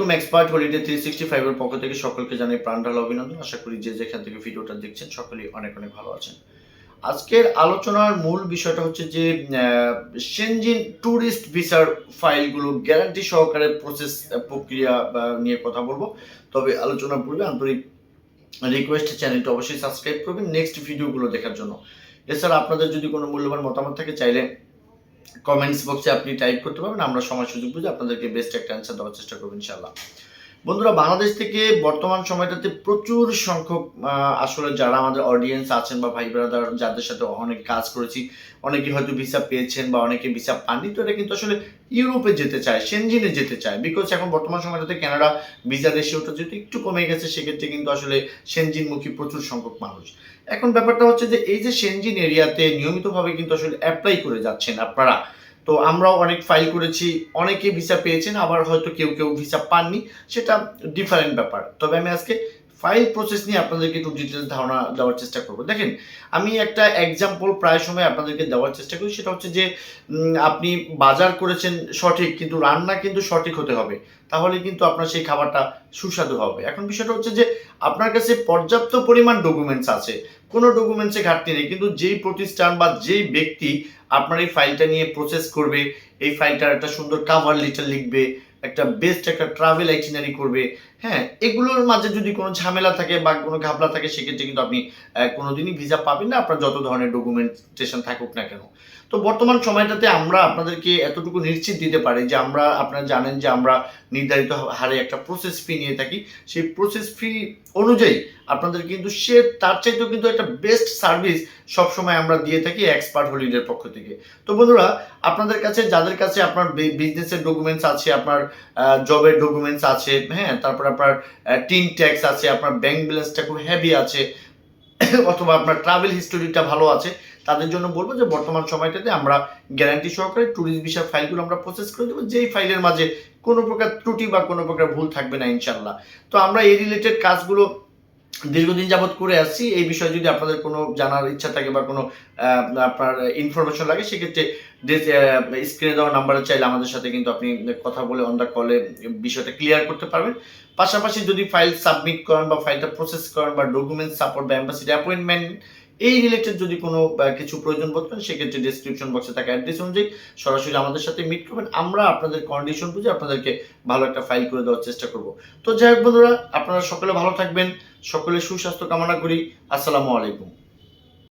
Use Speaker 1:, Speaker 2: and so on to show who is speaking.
Speaker 1: আলাইকুম expert holiday three sixty ফাইভের পক্ষ থেকে সকলকে জানাই প্রাণঢাল অভিনন্দন। আশা করি যে যেখান থেকে ভিডিওটা দেখছেন সকলেই অনেক অনেক ভালো আছেন। আজকের আলোচনার মূল বিষয়টা হচ্ছে যে সেনজিন ট্যুরিস্ট ভিসার ফাইলগুলো গ্যারান্টি সহকারে প্রসেস প্রক্রিয়া নিয়ে কথা বলব। তবে আলোচনার পূর্বে আন্তরিক রিকোয়েস্ট চ্যানেলটা অবশ্যই সাবস্ক্রাইব করবেন। নেক্সট ভিডিওগুলো দেখার জন্য। এছাড়া আপনাদের যদি কোনো মূল্যবান মতামত থাকে, চাইলে কমেন্টস বক্সে আপনি টাইপ করতে পারবেন, আমরা সময় সুযোগ বুঝে আপনাদেরকে বেস্ট একটা অ্যান্সার দেওয়ার চেষ্টা করব ইনশাল্লাহ বন্ধুরা, বাংলাদেশ থেকে বর্তমান সময়টাতে প্রচুর সংখ্যক আসলে যারা আমাদের অডিয়েন্স আছেন বা ভাই ব্রাদার যাদের সাথে অনেক কাজ করেছি অনেকে হয়তো ভিসা পেয়েছেন বা অনেকে ভিসা পাননি, তো এটা কিন্তু আসলে ইউরোপে যেতে চায় সেনজিনে যেতে চায়। বিকজ এখন বর্তমান সময়টাতে কানাডা ভিসা রেশিওটা যেহেতু একটু কমে গেছে, সেক্ষেত্রে কিন্তু আসলে সেনজিনমুখী প্রচুর সংখ্যক মানুষ। এখন ব্যাপারটা হচ্ছে যে, এই যে সেনজিন এরিয়াতে নিয়মিতভাবে কিন্তু আসলে অ্যাপ্লাই করে যাচ্ছেন আপনারা তো আমরাও অনেক ফাইল করেছি, অনেকে ভিসা পেয়েছেন, আবার হয়তো কেউ কেউ ভিসা পাননি, সেটা ডিফারেন্ট ব্যাপার। তবে আমি আজকে ফাইল প্রসেস নিয়ে আপনাদেরকে একটু ডিটেলস ধারণা দেওয়ার চেষ্টা করব। দেখেন, আমি একটা এক্সাম্পল প্রায় সময় আপনাদেরকে দেওয়ার চেষ্টা করি, সেটা হচ্ছে যে আপনি বাজার করেছেন সঠিক, কিন্তু রান্না কিন্তু সঠিক হতে হবে, তাহলে কিন্তু আপনার সেই খাবারটা সুস্বাদু হবে। এখন বিষয়টা হচ্ছে যে আপনার কাছে পর্যাপ্ত পরিমাণ ডকুমেন্টস আছে। কোনো ডকুমেন্টসে ঘাটতি নেই, কিন্তু যেই প্রতিষ্ঠান বা যেই ব্যক্তি আপনার এই ফাইলটা নিয়ে প্রসেস করবে, এই ফাইলটার একটা সুন্দর কাভার লিটার লিখবে, একটা বেস্ট একটা ট্রাভেল আইটিনারি করবে হ্যাঁ এগুলোর মাঝে যদি কোনো ঝামেলা থাকে বা কোনো ঘাবলা থাকে, সেক্ষেত্রে কিন্তু আপনি কোনোদিনই ভিসা পাবেন না। আপনার যত ধরনের ডকুমেন্টেশন থাকুক না কেন। তো বর্তমান সময়টাতে আমরা আপনাদেরকে এতটুকু নিশ্চিত দিতে পারি যে আমরা, আপনারা জানেন যে আমরা নির্ধারিত হারে একটা প্রসেস ফি নিয়ে থাকি। সেই প্রসেস ফি অনুযায়ী আপনাদের কিন্তু সে, তার চাইতেও কিন্তু একটা বেস্ট সার্ভিস সবসময় আমরা দিয়ে থাকি এক্সপার্ট হলিডের পক্ষ থেকে। তো বন্ধুরা, আপনাদের কাছে, যাদের কাছে আপনার বিজনেসের ডকুমেন্টস আছে, আপনার জবের ডকুমেন্টস আছে হ্যাঁ তারপর আপনার টিন ট্যাক্স আছে, আপনার ব্যাংক ব্যালেন্সটা খুব হ্যাভি আছে, অথবা আপনার ট্রাভেল হিস্টোরিটা ভালো আছে, তাদের জন্য বলব যে বর্তমান সময়টাতে আমরা গ্যারান্টি সহকারে ট্যুরিস্ট ভিসার ফাইলগুলো আমরা প্রসেস করে দেবো, যেই ফাইলের মাঝে কোনো প্রকার ত্রুটি বা কোনো প্রকার ভুল থাকবে না ইনশাল্লাহ তো আমরা এই রিলেটেড কাজগুলো দীর্ঘদিন যাবৎ করে আসছি, এই বিষয়ে যদি আপনাদের কোনো জানার ইচ্ছা থাকে বা কোনো আপনার ইনফরমেশন লাগে, সেক্ষেত্রে স্ক্রিনে দেওয়া নাম্বারে চাইলে আমাদের সাথে কিন্তু আপনি কথা বলে অন দ্য কলে বিষয়টা ক্লিয়ার করতে পারবেন। পাশাপাশি যদি ফাইল সাবমিট করেন বা ফাইলটা প্রসেস করেন বা ডকুমেন্ট সাপোর্ট বা অ্যাম্বাসিডি অ্যাপয়েন্টমেন্ট এই রিলেটেড যদি কোনো কিছু প্রয়োজন বোধ করেন, সেক্ষেত্রে ডিসক্রিপশন বক্সে থাকা অ্যাড্রেস অনুযায়ী সরাসরি আমাদের সাথে মিট করবেন। আমরা আপনাদের কন্ডিশন বুঝে আপনাদেরকে ভালো একটা ফাইল করে দেওয়ার চেষ্টা করব। তো যাই হোক বন্ধুরা, আপনারা সকলে ভালো থাকবেন। সকলে সুস্বাস্থ্য কামনা করি। আসসালামু আলাইকুম।